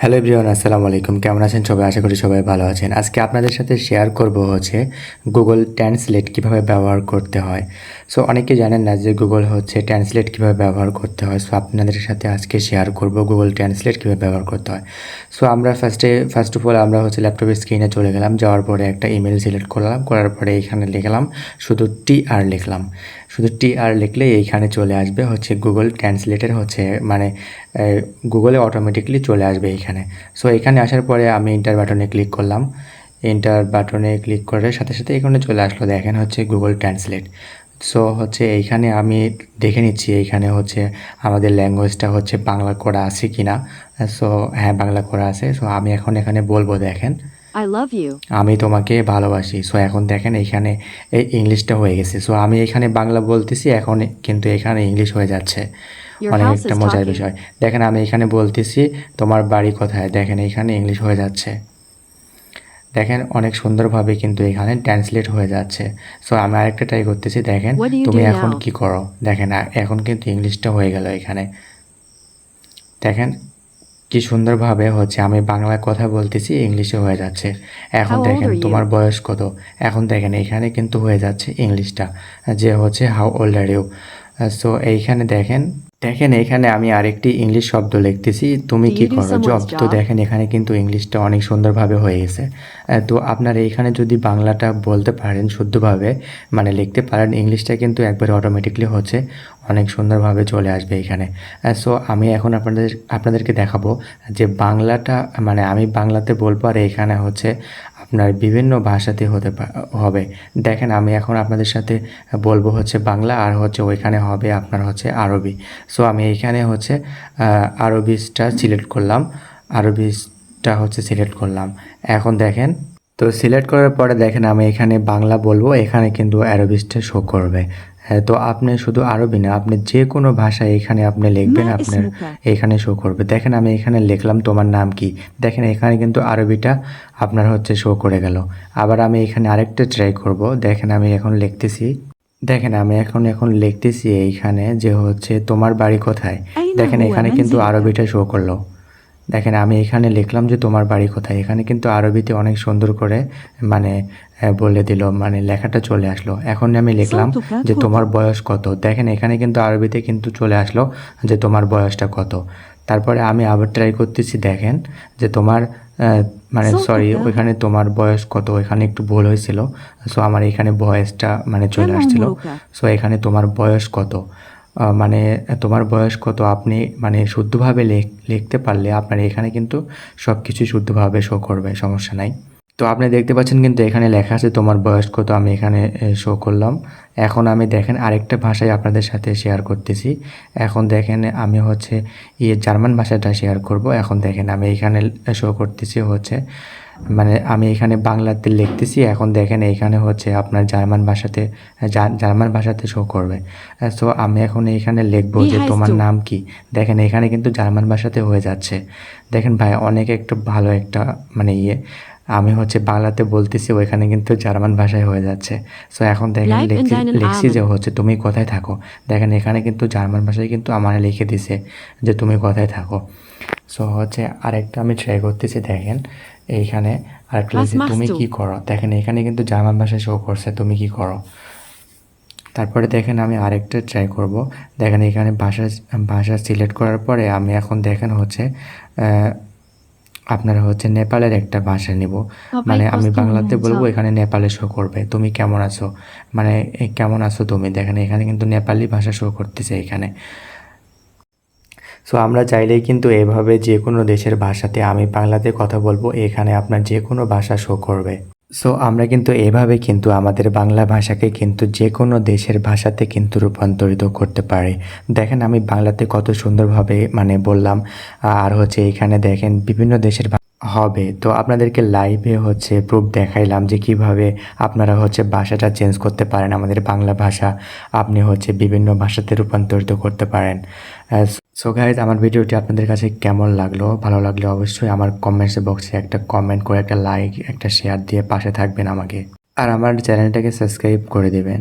Hello everyone, আসসালামু আলাইকুম। কেমন আছেন? সবাই আশা করি সবাই ভালো আছেন। আজকে আপনাদের সাথে শেয়ার করব হচ্ছে গুগল ট্রান্সলেট কীভাবে ব্যবহার করতে হয়। সো অনেকে জানেন না যে গুগল হচ্ছে ট্রান্সলেট কীভাবে ব্যবহার করতে হয়। সো আপনাদের সাথে আজকে শেয়ার করব গুগল ট্রান্সলেট কীভাবে ব্যবহার করতে হয়। সো আমরা ফার্স্টে ফার্স্ট অফ অল আমরা হচ্ছে ল্যাপটপের স্ক্রিনে চলে গেলাম। যাওয়ার পরে একটা ইমেল সিলেক্ট করলাম। করার পরে এখানে লিখলাম শুধু টি আর লিখলাম। শুধু টি আর লিখলে এইখানে চলে আসবে হচ্ছে গুগল ট্রান্সলেটের হচ্ছে মানে গুগলে অটোমেটিকলি চলে আসবে এইখানে। সো এখানে আসার পরে আমি ইন্টার বাটনে ক্লিক করলাম। ইন্টার বাটনে ক্লিক করার সাথে সাথে এখানে চলে আসলো। দেখেন হচ্ছে গুগল ট্রান্সলেট সো হচ্ছে এইখানে আমি দেখে নিচ্ছি এইখানে হচ্ছে আমাদের ল্যাঙ্গুয়েজটা হচ্ছে বাংলা করা আছে কি না সো হ্যাঁ বাংলা করা আছে। সো আমি এখন এখানে বলব দেখেন। I love you. আমি তোমাকে ভালোবাসি। সো এখন দেখেন এখানে এই ইংলিশটা হয়ে গেছে। সো আমি এখানে বাংলা বলতেছি এখন কিন্তু এখানে ইংলিশ হয়ে যাচ্ছে। অনেক একটা মজার বিষয়। দেখেন আমি এখানে বলতেছি তোমার বাড়ি কোথায়? দেখেন এখানে ইংলিশ হয়ে যাচ্ছে। দেখেন অনেক সুন্দরভাবে কিন্তু এখানে ট্রান্সলেট হয়ে যাচ্ছে। সো আমি আরেকটা ট্রাই করতেছি দেখেন তুমি এখন কি করো? দেখেন এখন কিন্তু ইংলিশটা হয়ে গেল এখানে। দেখেন কি সুন্দরভাবে হচ্ছে আমি বাংলায় কথা বলতেছি ইংলিশে হয়ে যাচ্ছে। এখন দেখেন তোমার বয়স কত? এখন দেখেন এখানে কিন্তু হয়ে যাচ্ছে ইংলিশটা যে হচ্ছে how old are you so এইখানে দেখেন দেখেন এখানে আমি আরেকটি ইংলিশ শব্দ লিখতেছি। তুমি কি করো? জব তো দেখেন এখানে কিন্তু ইংলিশটা অনেক সুন্দরভাবে হয়ে গেছে। তো আপনারা এখানে যদি বাংলাটা বলতে পারেন শুদ্ধভাবে মানে লিখতে পারেন ইংলিশটা কিন্তু একবারে অটোমেটিকলি হচ্ছে। অনেক সুন্দরভাবে চলে আসবে এখানে। সো আমি এখন আপনাদের, আপনাদেরকে দেখাবো যে বাংলাটা মানে আমি বাংলাতে বলব আর এখানে হচ্ছে আপনার বিভিন্ন ভাষাতে হতে হবে। দেখেন, আমি এখন আপনাদের সাথে বলব হচ্ছে বাংলা আর হচ্ছে ওইখানে হবে আপনার হচ্ছে আরবি। সো আমি এইখানে হচ্ছে আরবিসটা সিলেক্ট করলাম। আরবিসটা হচ্ছে সিলেক্ট করলাম। এখন দেখেন তো সিলেক্ট করার পরে দেখেন আমি এখানে বাংলা বলব এখানে কিন্তু অ্যারবিসটা শো করবে। হ্যাঁ, তো আপনি শুধু আরবি না আপনি যে কোনো ভাষায় এখানে আপনি লিখবেন আপনার এখানে শো করবে। দেখেন আমি এখানে লিখলাম তোমার নাম কি? দেখেন এখানে কিন্তু আরবিটা আপনার হচ্ছে শো করে গেল। আবার আমি এখানে আরেকটা ট্রাই করব। দেখেন আমি এখন লিখতেছি। দেখেন আমি এখন এখন লিখতেছি এইখানে যে হচ্ছে তোমার বাড়ি কোথায়? দেখেন এখানে কিন্তু আরবিটা শো করল। দেখেন আমি এখানে লিখলাম যে তোমার বাড়ি কোথায়। এখানে কিন্তু আরবিতে অনেক সুন্দর করে মানে বলে দিল মানে লেখাটা চলে আসলো। এখন আমি লিখলাম যে তোমার বয়স কত? দেখেন এখানে কিন্তু আরবিতে কিন্তু চলে আসলো যে তোমার বয়সটা কত। তারপরে আমি আবার ট্রাই করতেছি দেখেন যে তোমার মানে সরি ওইখানে তোমার বয়স কত? ওইখানে একটু ভুল হয়েছিল। সো আমার এখানে বয়সটা মানে চলে আসছিল। সো এখানে তোমার বয়স কত? মানে তোমার বয়স কত? আপনি মানে শুদ্ধভাবে লেখ- লিখতে পারলে আপনার এখানে কিন্তু সব কিছু শুদ্ধভাবে শো করবে, সমস্যা নাই। তো আপনি দেখতে পাচ্ছেন কিন্তু এখানে লেখা আছে তোমার বয়স কত, আমি এখানে শো করলাম। এখন আমি দেখেন আরেকটা ভাষায় আপনাদের সাথে শেয়ার করতেছি। এখন দেখেন আমি হচ্ছে ইয়ে জার্মান ভাষাটা শেয়ার করব। এখন দেখেন আমি এখানে শো করতেছি হচ্ছে মানে আমি এখানে বাংলাতে লিখতেছি এখন দেখেন এখানে হচ্ছে আপনার জার্মান ভাষাতে জার্মান ভাষাতে শো করবে। সো আমি এখন এখানে লিখব যে তোমার নাম কি? দেখেন এখানে কিন্তু জার্মান ভাষাতে হয়ে যাচ্ছে। দেখেন ভাই অনেক একটু ভালো একটা মানে ইয়ে। আমি হচ্ছে বাংলাতে বলতেছি ওইখানে কিন্তু জার্মান ভাষায় হয়ে যাচ্ছে। সো এখন দেখেন লিখছি লিখছি যে হচ্ছে তুমি কোথায় থাকো? দেখেন এখানে কিন্তু জার্মান ভাষায় কিন্তু আমার লিখে দিছে যে তুমি কোথায় থাকো। সো হচ্ছে আরেকটা আমি ট্রাই করতেছি দেখেন। এইখানে আরেকটা লিখছি তুমি কি করো? দেখেন এখানে কিন্তু জার্মান ভাষায় শো করছে তুমি কি করো? তারপরে দেখেন আমি আরেকটা ট্রাই করব। দেখেন এখানে ভাষা ভাষা সিলেক্ট করার পরে আমি এখন দেখেন হচ্ছে আপনারা হচ্ছে নেপালের একটা ভাষা নিব। মানে আমি বাংলাতে বলব এখানে নেপালে শো করবে। তুমি কেমন আছো? মানে কেমন আছো তুমি? দেখেন এখানে কিন্তু নেপালি ভাষা শো করতেছে এখানে। সো আমরা চাইলেই কিন্তু এভাবে যে কোনো দেশের ভাষাতে আমি বাংলাতে কথা বলব, এখানে আপনার যে কোনো ভাষা শো করবে। সো আমরা কিন্তু এভাবে কিন্তু আমাদের বাংলা ভাষাকে কিন্তু যে কোনো দেশের ভাষাতে কিন্তু রূপান্তরিত করতে পারি। দেখেন, আমি বাংলাতে কত সুন্দরভাবে মানে বললাম, আর হচ্ছে এখানে দেখেন বিভিন্ন দেশের হবে। তো আপনাদেরকে লাইভে হচ্ছে প্রুফ দেখাইলাম যে কীভাবে আপনারা হচ্ছে ভাষাটা চেঞ্জ করতে পারেন আমাদের বাংলা ভাষা। আপনি হচ্ছে বিভিন্ন ভাষাতে রূপান্তরিত করতে পারেন। সো গাইজ আমার ভিডিওটি আপনাদের কাছে কেমন লাগল? ভালো লাগলে অবশ্যই আমার কমেন্টস বক্সে একটা কমেন্ট করে একটা লাইক একটা শেয়ার দিয়ে পাশে থাকবেন আমাকে। আর আমার চ্যানেলটাকে সাবস্ক্রাইব করে দেবেন।